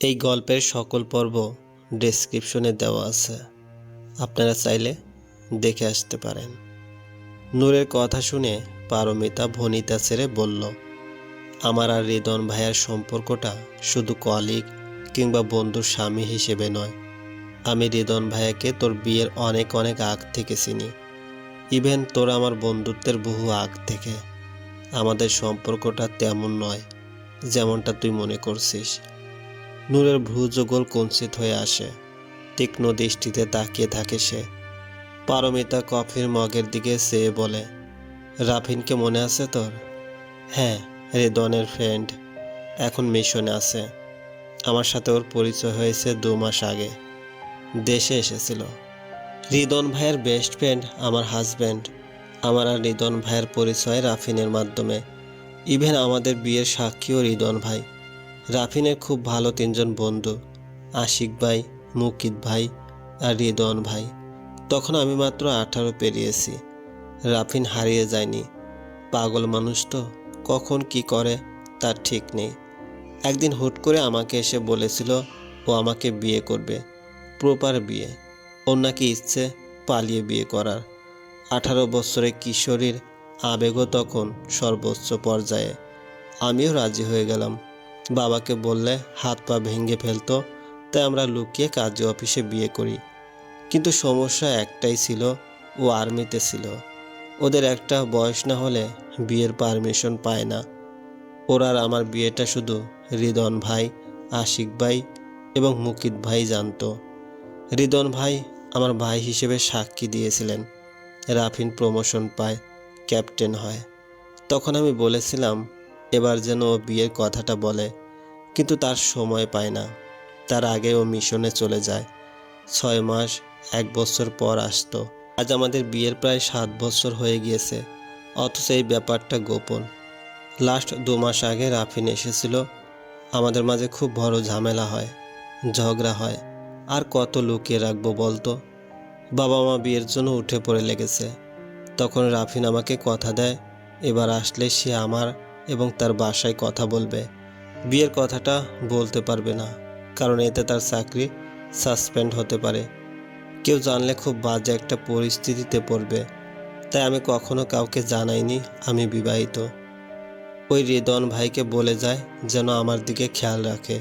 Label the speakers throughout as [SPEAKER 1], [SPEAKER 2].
[SPEAKER 1] এই গল্পের সকল পর্ব ডেসক্রিপশনে দেওয়া আছে। আপনারা চাইলে দেখে আসতে পারেন। নূরের কথা শুনে পারমিতা ভনিতা ছেড়ে বলল, আমার আর রিদন ভাইয়ার সম্পর্কটা শুধু কলিগ কিংবা বন্ধুর স্বামী হিসেবে নয়। আমি রিদন ভাইয়াকে তোর বিয়ের অনেক অনেক আগ থেকে চিনি। ইভেন তোর আমার বন্ধুত্বের বহু আগ থেকে। আমাদের সম্পর্কটা তেমন নয় যেমনটা তুই মনে করছিস। নূরের ভ্রুযোগল কুঞ্চিত হয়ে আসে। তীক্ষ্ণ দৃষ্টিতে তাকিয়ে থাকে সে। পারমিতা কফির মগের দিকে চেয়ে বলে রাফিনকে মনে আছে তোর? হ্যাঁ রেদনের ফ্রেন্ড। এখন মিশনে আছে। আমার সাথে ওর পরিচয় হয়েছে দু মাস আগে। দেশে এসেছিল। রিদন ভাইয়ের বেস্ট ফ্রেন্ড আমার হাজব্যান্ড। আমার আর রিদন ভাইয়ের পরিচয় রাফিনের মাধ্যমে। ইভেন আমাদের বিয়ের সাক্ষীও রিদন ভাই। রাফিনের খুব ভালো তিনজন বন্ধু, আশিক ভাই, মুকিত ভাই আর রিদন ভাই। তখন আমি মাত্র আঠারো পেরিয়েছি। রাফিন হারিয়ে যায়নি। পাগল মানুষ তো, কখন কি করে তার ঠিক নেই। একদিন হুট করে আমাকে এসে বলেছিল, ও আমাকে বিয়ে করবে, প্রপার বিয়ে। ওর নাকি ইচ্ছে পালিয়ে বিয়ে করার। আঠারো বছরের কিশোরীর আবেগও তখন সর্বোচ্চ পর্যায়ে। আমিও রাজি হয়ে গেলাম। বাবাকে বললে, হাত পা ভেঙে ফেলতো, তাই আমরা লুকিয়ে কাজী অফিসে বিয়ে করি। কিন্তু সমস্যা একটাই ছিল, ও আর্মিতে ছিল। ওদের একটা বয়স না হলে বিয়ের পারমিশন পায় না। ওর আর আমার বিয়েটা শুধু রিদন ভাই, আশিক ভাই এবং মুকিত ভাই জানতো। রিদন ভাই আমার ভাই হিসেবে সাক্ষী দিয়েছিলেন। রাফিন প্রমোশন পায়, ক্যাপ্টেন হয়। তখন আমি বলেছিলাম এবার যেন ও বিয়ের কথাটা বলে, কিন্তু তার সময় পায় না। তার আগে ও মিশনে চলে যায়। ছয় মাস, এক বছর পর আসতো। আজ আমাদের বিয়ের প্রায় সাত বছর হয়ে গিয়েছে, অথচ এই ব্যাপারটা গোপন। লাস্ট দু মাস আগে রাফিন এসেছিল। আমাদের মাঝে খুব বড় ঝামেলা হয়, ঝগড়া হয়। আর কত লুকিয়ে রাখব বলতো? বাবা মা বিয়ের জন্য উঠে পড়ে লেগেছে। তখন রাফিন আমাকে কথা দেয়, এবার আসলে সে আমার এবং তার বাসায় কথা বলবে। বিয়ের কথাটা বলতে পারবে না, কারণ এতে তার চাকরি সাসপেন্ড হতে পারে। কেউ জানলে খুব বাজে একটা পরিস্থিতিতে পড়বে। তাই আমি কখনো কাউকে জানাইনি আমি বিবাহিত। ওই রিদন ভাইকে বলে যায় যেন আমার দিকে খেয়াল রাখে।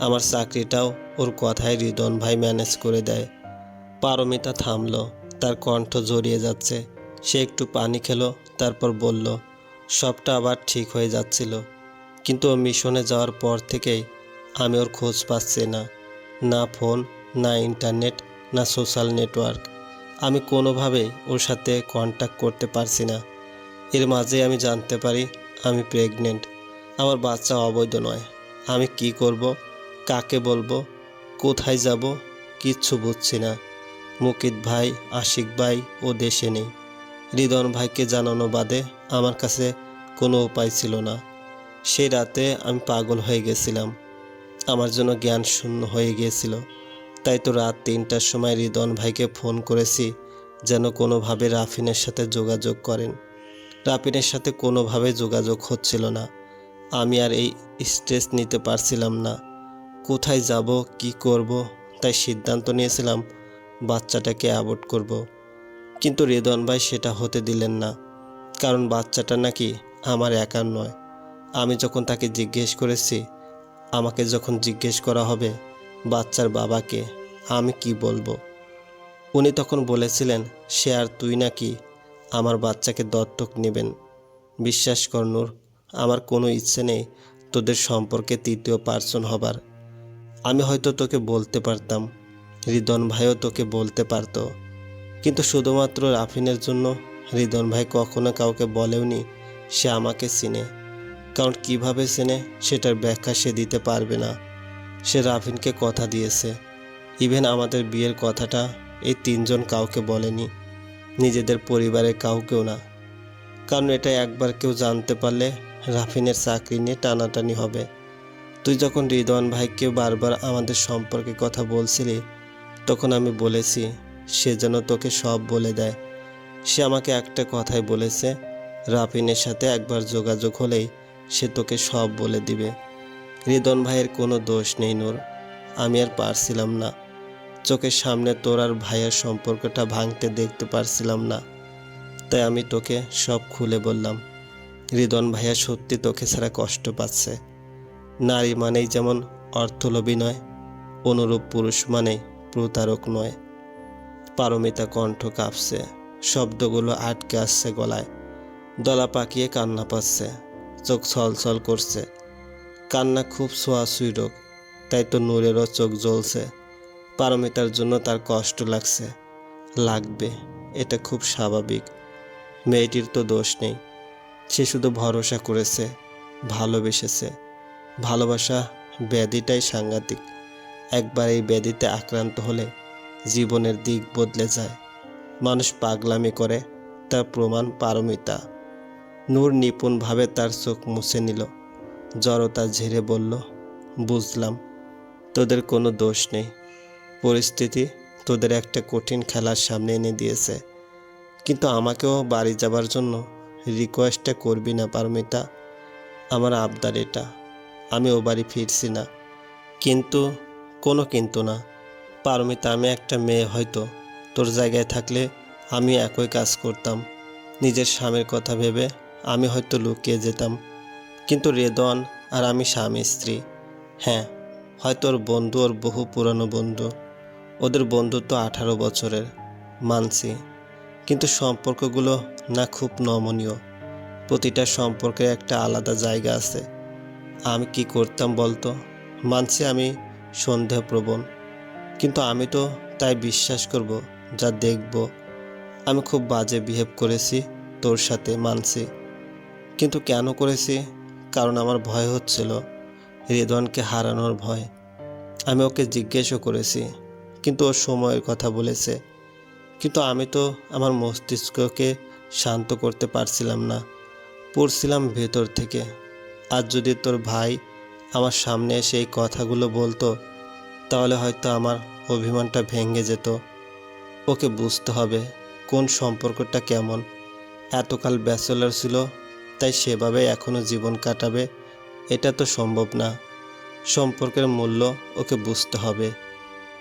[SPEAKER 1] আমার চাকরিটাও ওর কথায় রিদন ভাই ম্যানেজ করে দেয়। পারমিতা থামলো, তার কণ্ঠ জড়িয়ে যাচ্ছে। সে একটু পানি খেলো, তারপর বলল সবটা আবার ঠিক হয়ে যাচ্ছিল। কিন্তু ও মিশনে যাওয়ার পর থেকেই আমি ওর খোঁজ পাচ্ছি না। না ফোন, না ইন্টারনেট, না সোশ্যাল নেটওয়ার্ক। আমি কোনোভাবেই ওর সাথে কন্ট্যাক্ট করতে পারছি না। এর মাঝে আমি জানতে পারি আমি প্রেগনেন্ট আমার বাচ্চা অবৈধ নয়। আমি কি করব? কাকে বলব? কোথায় যাব? কিচ্ছু বুঝছি না। মুকিত ভাই, আশিক ভাই ও দেশে নেই। রিদন ভাইকে জানানো বাদে আমার কাছে কোনো উপায় ছিল না। সেই রাতে আমি পাগল হয়ে গেছিলাম। আমার জন্য জ্ঞান শূন্য হয়ে গিয়েছিল। তাই তো রাত তিনটার সময় রিদন ভাইকে ফোন করেছি যেন কোনোভাবে রাফিনের সাথে যোগাযোগ করেন। রাফিনের সাথে কোনোভাবে যোগাযোগ হচ্ছিল না। আমি আর এই স্ট্রেস নিতে পারছিলাম না। কোথায় যাব, কি করব, তাই সিদ্ধান্ত নিয়েছিলাম বাচ্চাটাকে অ্যাবর্ট করব। কিন্তু রেদন ভাই সেটা হতে দিলেন না, কারণ বাচ্চাটা নাকি আমার একার নয়। আমি যখন তাকে জিজ্ঞেস করেছি, আমাকে যখন জিজ্ঞেস করা হবে, বাচ্চার বাবাকে আমি কি বলব? উনি তখন বলেছিলেন, সে আর তুই নাকি আমার বাচ্চাকে দত্তক নেবেন। বিশ্বাস কর নূর, আমার কোনো ইচ্ছে নেই তোদের সম্পর্কে তৃতীয় পার্সন হবার। আমি হয়তো তোকে বলতে পারতাম রিদন ভাইও তোকে বলতে পারতো। কিন্তু শুধুমাত্র রাফিনের জন্য রিদন ভাই কখনো কাউকে বলেওনি সে আমাকে চিনে। কারণ কীভাবে চেনে সেটার ব্যাখ্যা সে দিতে পারবে না। সে রাফিনকে কথা দিয়েছে। ইভেন আমাদের বিয়ের কথাটা এই তিনজন কাউকে বলেনি। নিজেদের পরিবারের কাউকেও না। কারণ এটা একবার কেউ জানতে পারলে রাফিনের চাকরি নিয়ে টানাটানি হবে। তুই যখন রিদওয়ান ভাইকে বারবার আমাদের সম্পর্কে কথা বলছিলি, তখন আমি বলেছি সে যেন তোকে সব বলে দেয়। সে আমাকে একটা কথাই বলেছে, রাফিনের সাথে একবার যোগাযোগ হলেই সে তোকে সব বলে দিবে। রিদন ভাইয়ের কোনো দোষ নেই নূর, আমি আর পারছিলাম না। চোখের সামনে তোর আর ভাইয়ের সম্পর্কটা ভাঙতে দেখতে পারছিলাম না, তাই আমি তোকে সব খুলে বললাম। রিদন ভাইয়া সত্যি তোকে ছাড়া কষ্ট পাচ্ছে। নারী মানেই যেমন অর্থলোভী নয়, অনুরূপ পুরুষ মানেই প্রতারক নয়। পারমিতা কণ্ঠ কাঁপছে। শব্দগুলো আটকে আসছে গলায়। দলা পাকিয়ে কান্না পাচ্ছে। চোখ ছলছল করছে। কান্না খুব ছোঁয়াছুঁই রোগ, তাই তো নূরেরও চোখ জ্বলছে। পারমিতার জন্য তার কষ্ট লাগছে। লাগবে, এটা খুব স্বাভাবিক। মেয়েটির তো দোষ নেই। সে শুধু ভরসা করেছে, ভালোবেসেছে। ভালোবাসা ব্যাধিটাই সাংঘাতিক। একবার এই ব্যাধিতে আক্রান্ত হলে জীবনের দিক বদলে যায়। মানুষ পাগলামি করে, তার প্রমাণ পারমিতা। নূর নিপুণভাবে তার চোখ মুছে নিল। জড়তা ঝেড়ে বলল, বুঝলাম, তোদের কোনো দোষ নেই। পরিস্থিতি তোদের একটা কঠিন খেলার সামনে এনে দিয়েছে। কিন্তু আমাকেও বাড়ি যাবার জন্য রিকোয়েস্টটা করবি না পারমিতা। আমার আবদার এটা। আমি ও বাড়ি ফিরছি না। কিন্তু, কোনো কিন্তু না। পারমিতা, আমি একটা মেয়ে হয়তো। তোর জায়গায় থাকলে আমি একই কাজ করতাম। নিজের স্বামীর কথা ভেবে আমি হয়তো লুকিয়ে যেতাম। কিন্তু রেদন আর আমি স্বামী, স্ত্রী। হ্যাঁ হয়তো ওর বন্ধু, ওর বহু পুরনো বন্ধু। ওদের বন্ধুত্ব আঠারো বছরের, মানছি। কিন্তু সম্পর্কগুলো না খুব নমনীয়। প্রতিটা সম্পর্কের একটা আলাদা জায়গা আছে। আমি কি করতাম বলতো? মানছি আমি সন্দেহপ্রবণ। কিন্তু আমি তো তাই বিশ্বাস করব, যা দেখব। আমি খুব বাজে বিহেভ করেছি তোর সাথে, মানছি। কিন্তু কেন করেছি? কারণ আমার ভয় হচ্ছিল, রেদওয়ানকে হারানোর ভয়। আমি ওকে জিজ্ঞেসও করেছি, কিন্তু ও সময়ের কথা বলেছে। কিন্তু আমি তো আমার মস্তিষ্ককে শান্ত করতে পারছিলাম না, পড়ছিলাম ভেতর থেকে। আর যদি তোর ভাই আমার সামনে এসে এই কথাগুলো বলতো তাহলে হয়তো আমার অভিমানটা ভেঙে যেত। ওকে বুঝতে হবে কোন সম্পর্কটা কেমন। এতকাল ব্যাচেলার ছিল, তাই সেভাবে এখনও জীবন কাটাবে, এটা তো সম্ভব না। সম্পর্কের মূল্য ওকে বুঝতে হবে।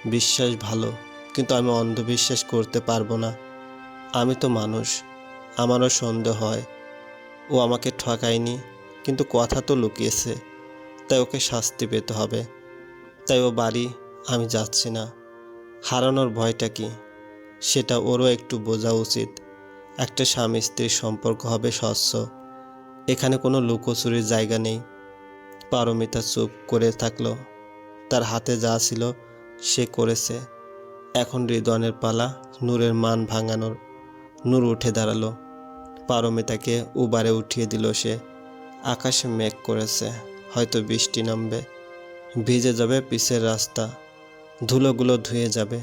[SPEAKER 1] বিশ্বাস ভালো, কিন্তু আমি অন্ধবিশ্বাস করতে পারব না। আমি তো মানুষ, আমারও সন্দেহ হয়। ও আমাকে ঠকায়নি, কিন্তু কথা তো লুকিয়েছে, তাই ওকে শাস্তি পেতে হবে। তাই ও বাড়ি, আমি যাচ্ছি না। হারানোর ভয়টা কি? সেটা ওরও একটু বোঝা উচিত। একটা স্বামী স্ত্রীর সম্পর্ক হবে স্বচ্ছ। এখানে কোনো লুকোচুরির জায়গা নেই। পারমিতা চুপ করে থাকল। তার হাতে যা ছিল, সে করেছে। এখন হৃদয়নের পালা নূরের মান ভাঙানোর। নূর উঠে দাঁড়াল। পারমিতাকে উবারে উঠিয়ে দিল সে। আকাশে মেঘ করেছে। হয়তো বৃষ্টি নামবে। ভিজে যাবে পিসের রাস্তা। ধুলোগুলো ধুয়ে যাবে।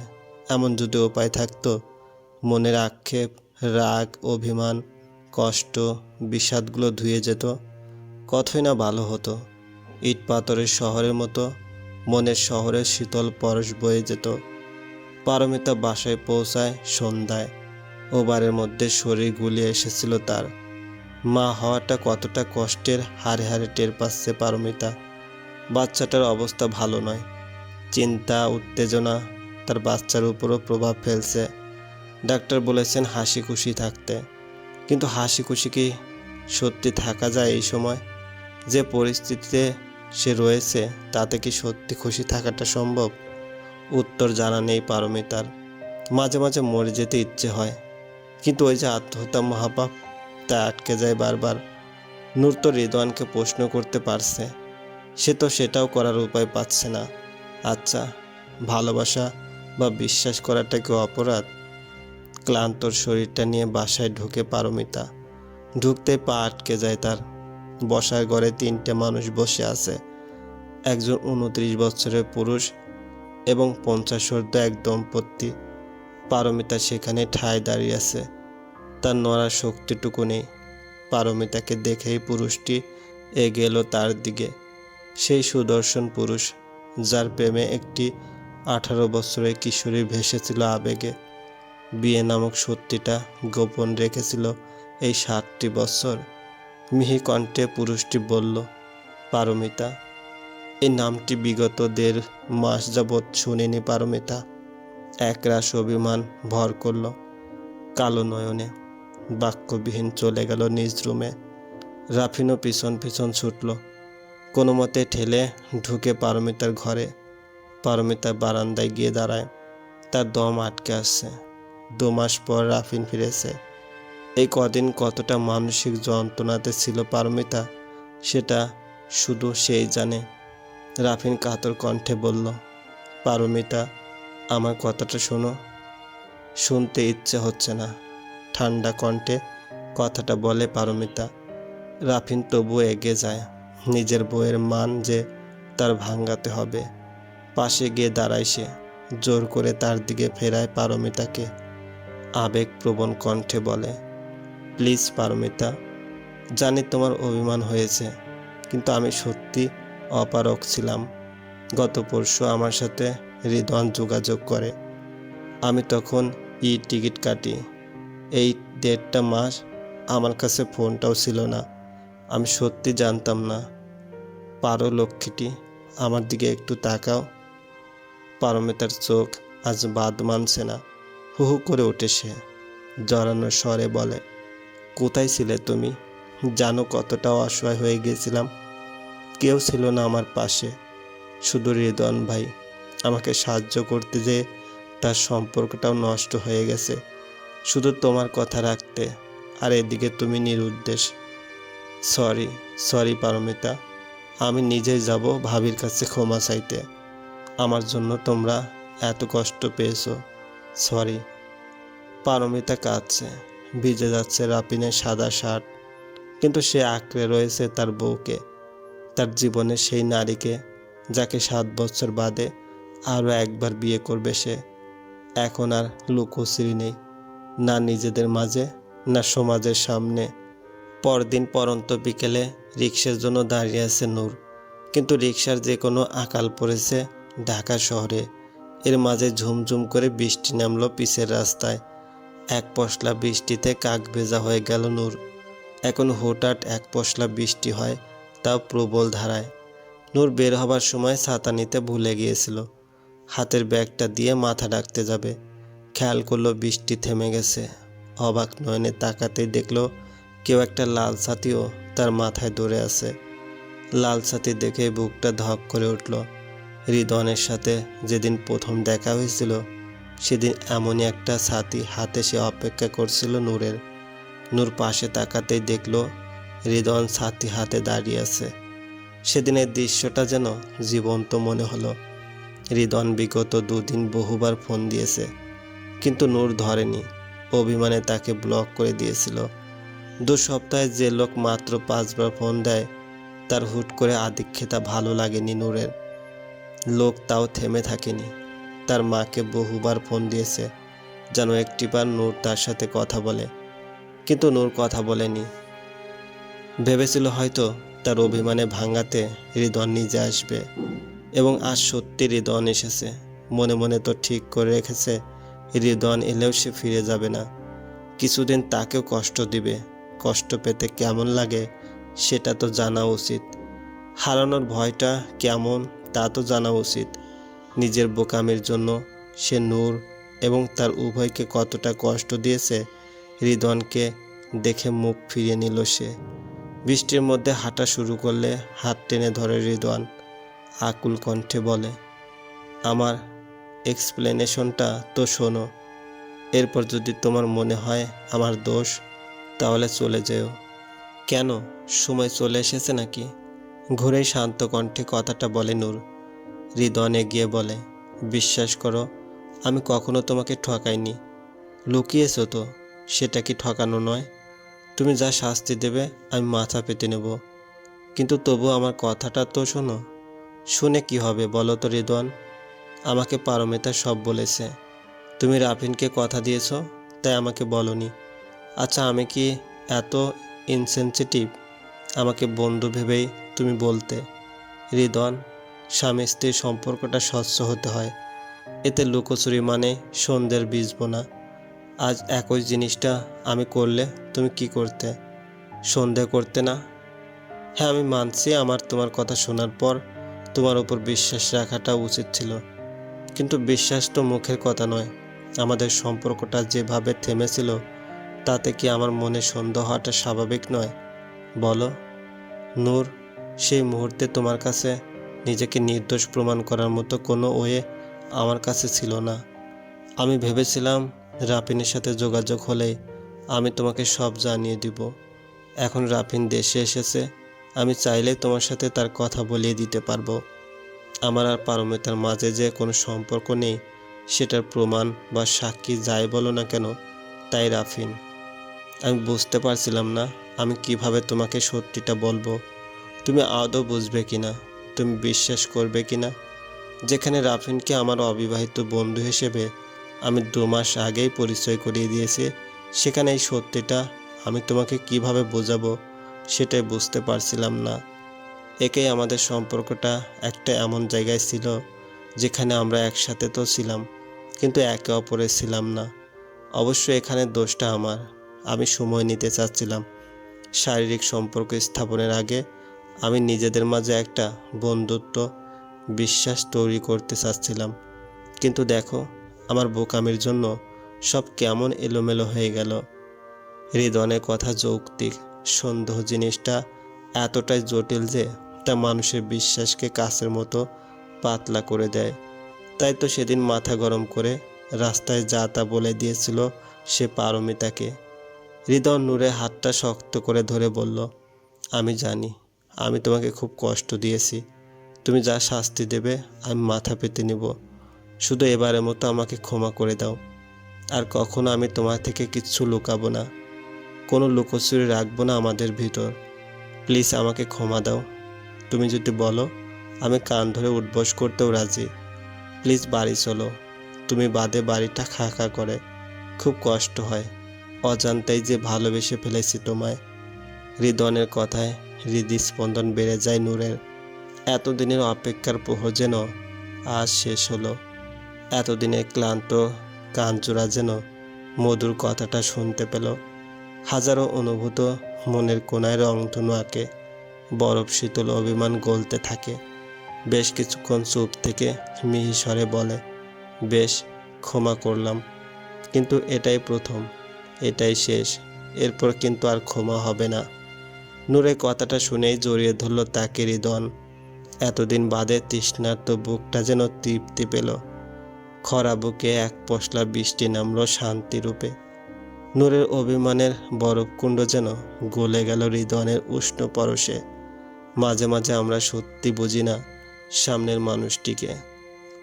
[SPEAKER 1] এমন যদি উপায় থাকতো। মনের আক্ষেপ, রাগ, অভিমান, কষ্ট, বিষাদগুলো ধুয়ে যেত। কতই না ভালো হতো। ইট পাথরের শহরের মতো মনের শহরের শীতল পরশ বয়ে যেত। পারমিতা বাসায় পৌঁছায় সন্ধ্যায়। ওবারের মধ্যে শরীর গুলিয়ে এসেছিল তার। মা হওয়াটা কতটা কষ্টের হারে হারে টের পাচ্ছে পারমিতা। বাচ্চাটার অবস্থা ভালো নয়। চিন্তা, উত্তেজনা তার বাচ্চার উপরও প্রভাব ফেলছে। ডাক্তার বলেছেন হাসি খুশি থাকতে। কিন্তু হাসি খুশি কি সত্যি থাকা যায় এই সময়? যে পরিস্থিতিতে সে রয়েছে, তাতে কি সত্যি খুশি থাকাটা সম্ভব? উত্তর জানা নেই পারমিতার মাঝে মাঝে মরে যেতে ইচ্ছে হয়। কিন্তু ওই যে আত্মহত্যা মহাপাপ, তা আটকে যায় বারবার। নূর তো রিদওয়ানকে প্রশ্ন করতে পারছে। সে তো সেটাও করার উপায় পাচ্ছে না। আচ্ছা ভালোবাসা বা বিশ্বাস করাটা কি অপরাধ? ক্লান্তর শরীরটা নিয়ে বাসায় ঢুকে পারমিতা। ঢুকতে পা আটকে যায় তার। বসার ঘরে তিনটে মানুষ বসে আছে। একজন উনত্রিশ বছরের পুরুষ এবং পঞ্চাশোর্ধ এক দম্পতি। পারমিতা সেখানে ঠায় দাঁড়িয়ে আছে। তার নড়ার শক্তিটুকু নেই। পারমিতাকে দেখেই পুরুষটি এগিয়ে এলো তার দিকে। সেই সুদর্শন পুরুষ, যার প্রেমে একটি আঠারো বছরের কিশোরী ভেসেছিল আবেগে। বিয়ে নামক সত্যিটা গোপন রেখেছিল এই সাতটি বছর। মিহি কণ্ঠে পুরুষটি বলল, পারমিতা, এই নামটি বিগত দেড় মাস যাবৎ শুনিনি পারমিতা। একরাশ অভিমান ভর করল। কালো নয়নে বাক্যবিহীন চলে গেল নিজ রুমে। রাফিনও পিছন পিছন ছুটল। কোনো মতে ঠেলে ঢুকে পারমিতার ঘরে। পারমিতা বারান্দায় গিয়ে দাঁড়ায়। তার দম আটকে আসছে দু মাস পর রাফিন ফিরেছে। এই কদিন কতটা মানসিক যন্ত্রণাতে ছিল পারমিতা, সেটা শুধু সেই জানে। রাফিন কাতর কণ্ঠে বলল, পারমিতা, আমার কথাটা শোনো। শুনতে ইচ্ছে হচ্ছে না। ঠান্ডা কণ্ঠে কথাটা বলে পারমিতা। রাফিন তবুও এগিয়ে যায়। নিজের বইয়ের মান যে তার ভাঙ্গাতে হবে। পাশে গিয়ে দাঁড়ায় সে, জোর করে তার দিকে ফেরায় পারমিতাকে। আবেগপ্রবণ কণ্ঠে বলে, প্লিজ পারমিতা, জানি তোমার অভিমান হয়েছে, কিন্তু আমি সত্যি অপারক ছিলাম। গত পরশু আমার সাথে হৃদন যোগাযোগ করে। আমি তখন ই টিকিট কাটি। এই দেড়টা মাস আমার কাছে ফোনটাও ছিল না। আমি সত্যি জানতাম না পারো লক্ষ্মীটি আমার দিকে একটু তাকাও। পারমিতার চোখ আজ বাদ মানছে না। হু হু করে ওঠে সে জড়ানো স্বরে বলে, কোথায় ছিলে তুমি? জানো কতটা অসহায় হয়ে গিয়েছিলাম কেউ ছিল না আমার পাশে। শুধু হৃদন ভাই আমাকে সাহায্য করতে যে তার সম্পর্কটাও নষ্ট হয়ে গেছে। শুধু তোমার কথা রাখতে। আর এদিকে তুমি নিরুদ্দেশ। Sorry sorry Paromita. আমি নিজেই যাব ভাবির কাছে ক্ষমা চাইতে। আমার জন্য তোমরা এত কষ্ট পেয়েছ। সরি পারমিতা কাঁদছে। ভিজে যাচ্ছে রাপিনের সাদা শার্ট। কিন্তু সে আঁকড়ে রয়েছে তার বউকে। তার জীবনের সেই নারীকে যাকে সাত বছর বাদে আরও একবার বিয়ে করবে সে। এখন আর লুকোশ্রী নেই। না নিজেদের মাঝে, না সমাজের সামনে। পরদিন পরন্ত বিকেলে রিক্সার জন্য দাঁড়িয়ে আছে নূর। কিন্তু রিক্সার যে কোনো আকাল পড়েছে ঢাকা শহরে। এর মাঝে ঝুমঝুম করে বৃষ্টি নামলো পিসের রাস্তায়। এক পশলা বৃষ্টিতে কাক ভেজা হয়ে গেল নূর। এখন হঠাৎ এক পশলা বৃষ্টি হয়, তাও প্রবল ধারায়। নূর বের হবার সময় ছাতা নিতে ভুলে গিয়েছিল। হাতের ব্যাগটা দিয়ে মাথা ডাকতে যাবে। খেয়াল করল বৃষ্টি থেমে গেছে। অবাক নয়নে তাকাতেই দেখল কেউ একটা লাল ছাতিও তার মাথায় ধরে আছে। লাল ছাতি দেখে বুকটা ধক করে উঠল। হৃদনের সাথে যেদিন প্রথম দেখা হয়েছিল, সেদিন এমনই একটা ছাতি হাতে সে অপেক্ষা করছিল নূরের। নূর পাশে তাকাতেই দেখল হৃদন ছাতি হাতে দাঁড়িয়ে আছে। সেদিনের দৃশ্যটা যেন জীবন্ত মনে হলো। হৃদন বিগত দুদিন বহুবার ফোন দিয়েছে, কিন্তু নূর ধরেনি। অভিমানে তাকে ব্লক করে দিয়েছিল। দু সপ্তাহে যে লোক মাত্র পাঁচবার ফোন দেয়, তার হুট করে আদিক্ষেতা ভালো লাগেনি নূরের। লোক তাও থেমে থাকেনি। তার মাকে বহুবার ফোন দিয়েছে, যেন একটিবার নূর তার সাথে কথা বলে। কিন্তু নূর কথা বলেনি। ভেবেছিল হয়তো তার অভিমানে ভাঙাতে হৃদন নিজে আসবে, এবং আজ সত্যি হৃদন এসেছে। মনে মনে তো ঠিক করে রেখেছে হৃদন এলেও সে ফিরে যাবে না। কিছুদিন তাকেও কষ্ট দিবে। কষ্ট পেতে কেমন লাগে, সেটা তো জানা উচিত। হারানোর ভয়টা কেমন, তা তো জানা উচিত। নিজের বোকামির জন্য সে নূর এবং তার উভয়কে কতটা কষ্ট দিয়েছে হৃদনকে দেখে মুখ ফিরিয়ে নিল সে। বৃষ্টির মধ্যে হাঁটা শুরু করলে হাত টেনে ধরে হৃদওয়ান আকুল কণ্ঠে বলে, আমার এক্সপ্লেনেশনটা তো শোনো। এরপর যদি তোমার মনে হয় আমার দোষ তাহলে চলে যেও। কেন? সময় চলে এসেছে নাকি? ঘুরেই শান্ত কণ্ঠে কথাটা বলে নূর। হৃদন এগিয়ে বলে, বিশ্বাস করো, আমি কখনো তোমাকে ঠকাইনি। লুকিয়েছো তো, সেটা কি ঠকানো নয়? তুমি যা শাস্তি দেবে, আমি মাথা পেতে নেব। কিন্তু তবু আমার কথাটা তো শোনো। শুনে কি হবে বলো তো রিদওয়ান? আমাকে পারমিতা সব বলেছে। তুমি রাফিনকে কথা দিয়েছ, তাই আমাকে বলনি। আচ্ছা আমি কি এত ইনসেনসিটিভ আমাকে বন্ধু ভেবেই তুমি বলতে। হৃদন স্বামী স্ত্রীর সম্পর্কটা স্বচ্ছ হতে হয়। এতে লুকোচুরি মানে সন্ধ্যের বীজব না আজ একই জিনিসটা আমি করলে তুমি কি করতে? সন্ধে করতে না? হ্যাঁ আমি মানছি আমার তোমার কথা শোনার পর তোমার উপর বিশ্বাস রাখাটা উচিত ছিল। কিন্তু বিশ্বাস তো মুখের কথা নয়। আমাদের সম্পর্কটা যেভাবে থেমেছিল তাতে কি আমার মনে সন্দেহ হওয়াটা স্বাভাবিক নয়? বলো। নূর, সেই মুহূর্তে তোমার কাছে নিজেকে নির্দোষ প্রমাণ করার মতো কোনো ওয়ে আমার কাছে ছিল না। আমি ভেবেছিলাম রাপিনের সাথে যোগাযোগ হলেই আমি তোমাকে সব জানিয়ে দিব। এখন রাফিন দেশে এসেছে, আমি চাইলেই তোমার সাথে তার কথা বলিয়ে দিতে পারব। আমার আর পারমিতার মাঝে যে কোনো সম্পর্ক নেই, সেটার প্রমাণ বা সাক্ষী যাই বলো না কেন, তাই রাফিন। আমি বুঝতে পারছিলাম না আমি কীভাবে তোমাকে সত্যিটা বলব। তুমি আদৌ বুঝবে কিনা? তুমি বিশ্বাস করবে কিনা? যেখানে রাফিনকে আমার অবিবাহিত বন্ধু হিসেবে আমি দু মাস আগেই পরিচয় করিয়ে দিয়েছি, সেখানে এই সত্যিটা আমি তোমাকে কীভাবে বোঝাবো সেটাই বুঝতে পারছিলাম না। একেই আমাদের সম্পর্কটা একটা এমন জায়গায় ছিল যেখানে আমরা একসাথে তো ছিলাম, কিন্তু একে অপরের ছিলাম না। অবশ্য এখানে দোষটা আমার। আমি সময় নিতে চাচ্ছিলাম। শারীরিক সম্পর্ক স্থাপনের আগে আমি নিজেদের মাঝে একটা বন্ধুত্ব, বিশ্বাস তৈরি করতে চাচ্ছিলাম। কিন্তু দেখো, আমার বোকামির জন্য সব কেমন এলোমেলো হয়ে গেল। হৃদনের কথা যৌক্তিক, সন্দেহ জিনিসটা এতটাই জটিল যে তা মানুষের বিশ্বাসকে কাছের মতো পাতলা করে দেয়। তাই তো সেদিন মাথা গরম করে রাস্তায় যা তা বলে দিয়েছিল সে পারমিতাকে হৃদয় নূরে হাতটা শক্ত করে ধরে বলল, আমি জানি, আমি তোমাকে খুব কষ্ট দিয়েছি। তুমি যা শাস্তি দেবে, আমি মাথা পেতে নিব। শুধু এবারের মতো আমাকে ক্ষমা করে দাও। আর কখনো আমি তোমার থেকে কিচ্ছু লুকাবো না। কোনো লুকোচুরি রাখব না আমাদের ভিতর। প্লিজ আমাকে ক্ষমা দাও। তুমি যদি বলো, আমি কান ধরে উঠবস করতেও রাজি। প্লিজ বাড়ি চলো। তুমি বাদে বাড়িটা খা খা করে। খুব কষ্ট হয়। অজান্তেই যে ভালোবেসে ফেলেছি তোমায়। হৃদনের কথায় হৃদস্পন্দন বেড়ে যায় নূরের। এতদিনের অপেক্ষার প্রহর যেন আজ শেষ হলো। এতদিনের ক্লান্ত কাঞ্চুরা যেন মধুর কথাটা শুনতে পেল। হাজারো অনুভূত মনের কোনায় রংধনু আঁকে। বরফ শীতল অভিমান গলতে থাকে। বেশ কিছুক্ষণ চুপ থেকে মিহি স্বরে বলে, বেশ, ক্ষমা করলাম। কিন্তু এটাই প্রথম। এটাই শেষ। এরপর কিন্তু আর ক্ষমা হবে না। নূরে কথাটা শুনেই জড়িয়ে ধরল তাকে হৃদন এতদিন বাদে তৃষ্ণার্ত বুকটা যেন তৃপ্তি পেল। খরা বুকে এক পশলা বৃষ্টি নামলো শান্তিরূপে নূরের অভিমানের বরফকুণ্ড যেন গলে গেল হৃদনের উষ্ণ পরশে। মাঝে মাঝে আমরা সত্যি বুঝি না সামনের মানুষটিকে।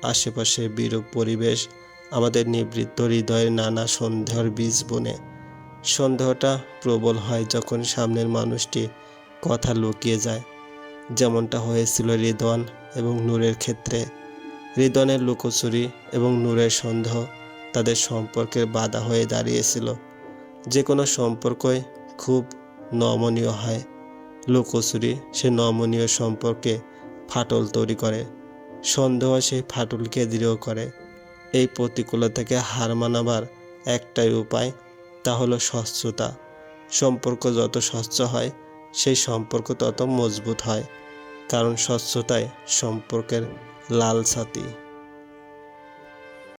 [SPEAKER 1] আশেপাশের বিরূপ পরিবেশ আমাদের নিবৃত্ত হৃদয়ের নানা সন্দেহের বীজ বনে। সন্দেহটা প্রবল হয় যখন সামনের মানুষটি কথা লুকিয়ে যায়। যেমনটা হয়েছিল হৃদন এবং নূরের ক্ষেত্রে। হৃদনের লুকোচুরি এবং নূরের সন্দেহ তাদের সম্পর্কের বাধা হয়ে দাঁড়িয়েছিল। যে কোনো সম্পর্কই খুব নমনীয় হয়। লুকোচুরি সে নমনীয় সম্পর্কে ফাটল তৈরি করে। সন্দেহ সেই ফাটলকে দৃঢ় করে। এই প্রতিকূলতাকে হার মানাবার একটাই উপায় তা হলো স্বচ্ছতা। সম্পর্ক যত স্বচ্ছ হয়, সেই সম্পর্ক তত মজবুত হয়, কারণ স্বচ্ছতাই সম্পর্কের লাল ছাতি।